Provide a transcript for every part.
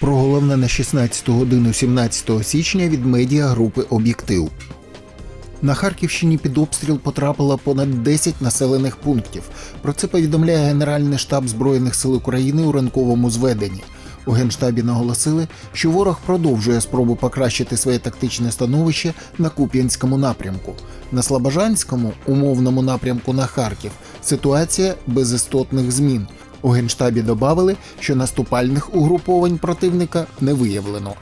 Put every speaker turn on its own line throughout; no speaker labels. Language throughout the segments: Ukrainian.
Про головне на 16 годину 17 січня від медіагрупи Об'єктив. На Харківщині під обстріл потрапило понад 10 населених пунктів. Про це повідомляє Генеральний штаб Збройних сил України у ранковому зведенні. У генштабі наголосили, що ворог продовжує спробу покращити своє тактичне становище на Куп'янському напрямку. На Слобожанському, умовному напрямку на Харків, ситуація без істотних змін. У генштабі додали, що наступальних угруповань противника не виявлено.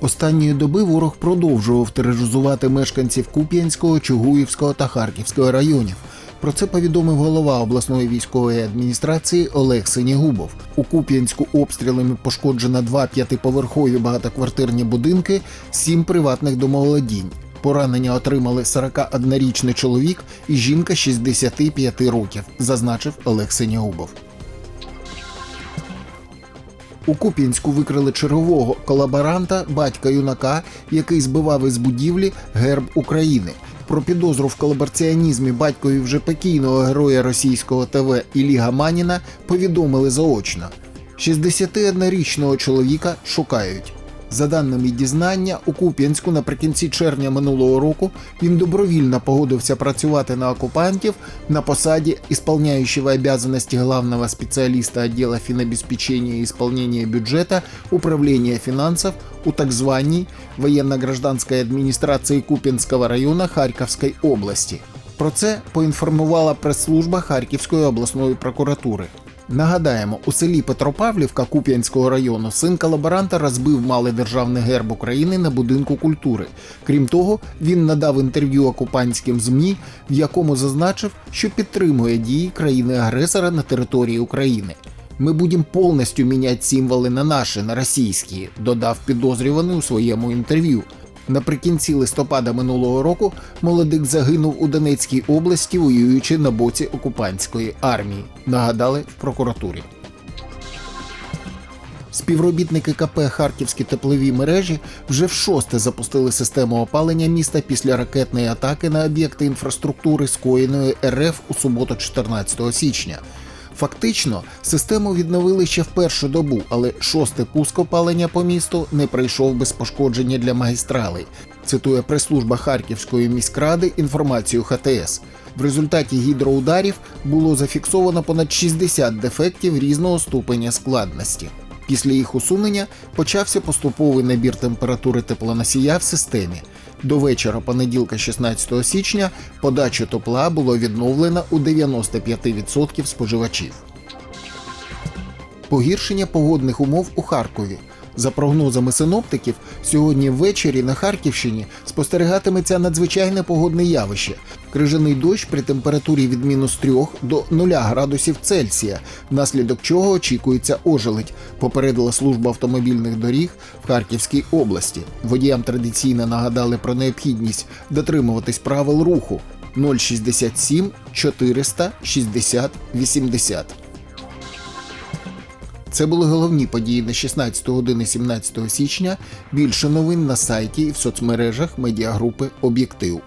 Останньої доби ворог продовжував тероризувати мешканців Куп'янського, Чугуївського та Харківського районів. Про це повідомив голова обласної військової адміністрації Олег Синігубов. У Куп'янську обстрілами пошкоджено два п'ятиповерхові багатоквартирні будинки, сім приватних домоволодінь. Поранення отримали 41-річний чоловік і жінка 65 років, зазначив Олег Синігубов. У Куп'янську викрили чергового колаборанта, батька юнака, який збивав із будівлі герб України. Про підозру в колабораціонізмі батькові вже покійного героя російського ТВ Іллі Гаманіна повідомили заочно. 61-річного чоловіка шукають. За даними дізнання, у Куп'янську наприкінці червня минулого року він добровільно погодився працювати на окупантів на посаді исполняющего обязанности главного специалиста отдела финобеспечения и исполнения бюджета Управления финансов у так званій военно-гражданської адміністрації Куп'янського району Харківської області. Про це поінформувала прес-служба Харківської обласної прокуратури. Нагадаємо, у селі Петропавлівка Куп'янського району син колаборанта розбив малий державний герб України на будинку культури. Крім того, він надав інтерв'ю окупантським ЗМІ, в якому зазначив, що підтримує дії країни-агресора на території України. Ми будемо повністю міняти символи на наші, на російські, додав підозрюваний у своєму інтерв'ю. Наприкінці листопада минулого року молодик загинув у Донецькій області, воюючи на боці окупантської армії. Нагадали в прокуратурі. Співробітники КП Харківські теплові мережі вже в шосте запустили систему опалення міста після ракетної атаки на об'єкти інфраструктури, скоєної РФ у суботу, 14 січня. Фактично, систему відновили ще в першу добу, але шостий пуск опалення по місту не пройшов без пошкодження для магістралей. Цитує прес-служба Харківської міськради інформацію ХТС. В результаті гідроударів було зафіксовано понад 60 дефектів різного ступеня складності. Після їх усунення почався поступовий набір температури теплоносія в системі. До вечора понеділка 16 січня подача тепла було відновлено у 95% споживачів. Погіршення погодних умов у Харкові. За прогнозами синоптиків, сьогодні ввечері на Харківщині спостерігатиметься надзвичайне погодне явище. Крижаний дощ при температурі від мінус 3 до 0 градусів Цельсія, внаслідок чого очікується ожеледь, попередила служба автомобільних доріг в Харківській області. Водіям традиційно нагадали про необхідність дотримуватись правил руху 067 400 60 80. Це були головні події на 16 години 17 січня. Більше новин на сайті і в соцмережах медіагрупи Об'єктив.